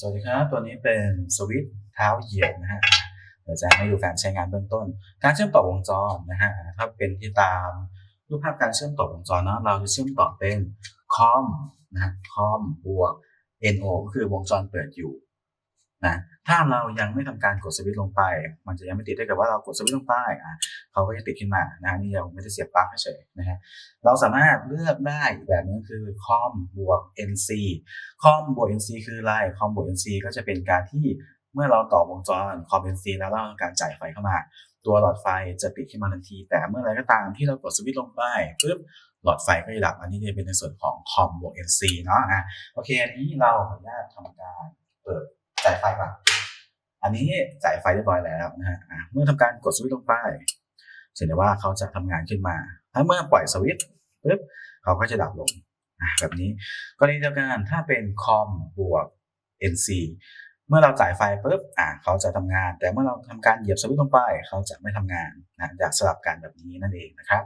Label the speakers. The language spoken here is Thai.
Speaker 1: สวัสดีครับ ตัวนี้เป็นสวิตช์เท้าเหยียบนะฮะเดี๋ยวจะให้ดูการใช้งานเบื้องต้น การเชื่อมต่อวงจรนะฮะถ้าเป็นที่ตามรูปภาพการเชื่อมต่อวงจรเนาะเราจะเชื่อมต่อเป็นคอมนะฮะคอมบวก NO ก็คือวงจรเปิดอยู่ นะถ้าเรายังไม่ทำการกดสวิตช์ลงไป มันจะยังไม่ติดได้กับว่าเรากดสวิตช์ลงไปอะเขาก็จะติดขึ้นมานะฮะนี่ยังไม่ได้เสียบปลั๊กเฉยนะฮะเราสามารถเลือกได้อีกแบบนึงคือคอมบวก NC คอมบวก NC คืออะไรคอมบวก NC ก็จะเป็นการที่เมื่อเราต่อวงจรคอม NC แล้วเราการจ่ายไฟเข้ามา ตัวหลอดไฟจะปิดขึ้นมาทันที แต่เมื่อไรก็ตามที่เรากดสวิตช์ลงไปปุ๊บหลอดไฟก็จะดับอันนี้จะเป็นในส่วนของคอมบวก NC เนาะอะโอเคอันนี้เราขออนุญาตทำการเปิดายไฟก่อนอันนี้จ่ายไฟเรียบร้อยแล้วนะฮะเมื่อทำการกดสวิตช์ลงไปจะเห็นได้ว่าเขาจะทำงานขึ้นมา ถ้าเมื่อปล่อยสวิตช์ปุ๊บเขาก็จะดับลงแบบนี้กรณีเดียวกันถ้าเป็นคอมบวก NC เมื่อเราจ่ายไฟปุ๊บอ่าเขาจะทำงาน แต่เมื่อเราทำการเหยียบสวิตช์ลงไป เขาจะไม่ทำงานนะจะสลับกันแบบนี้นั่นเองนะครับ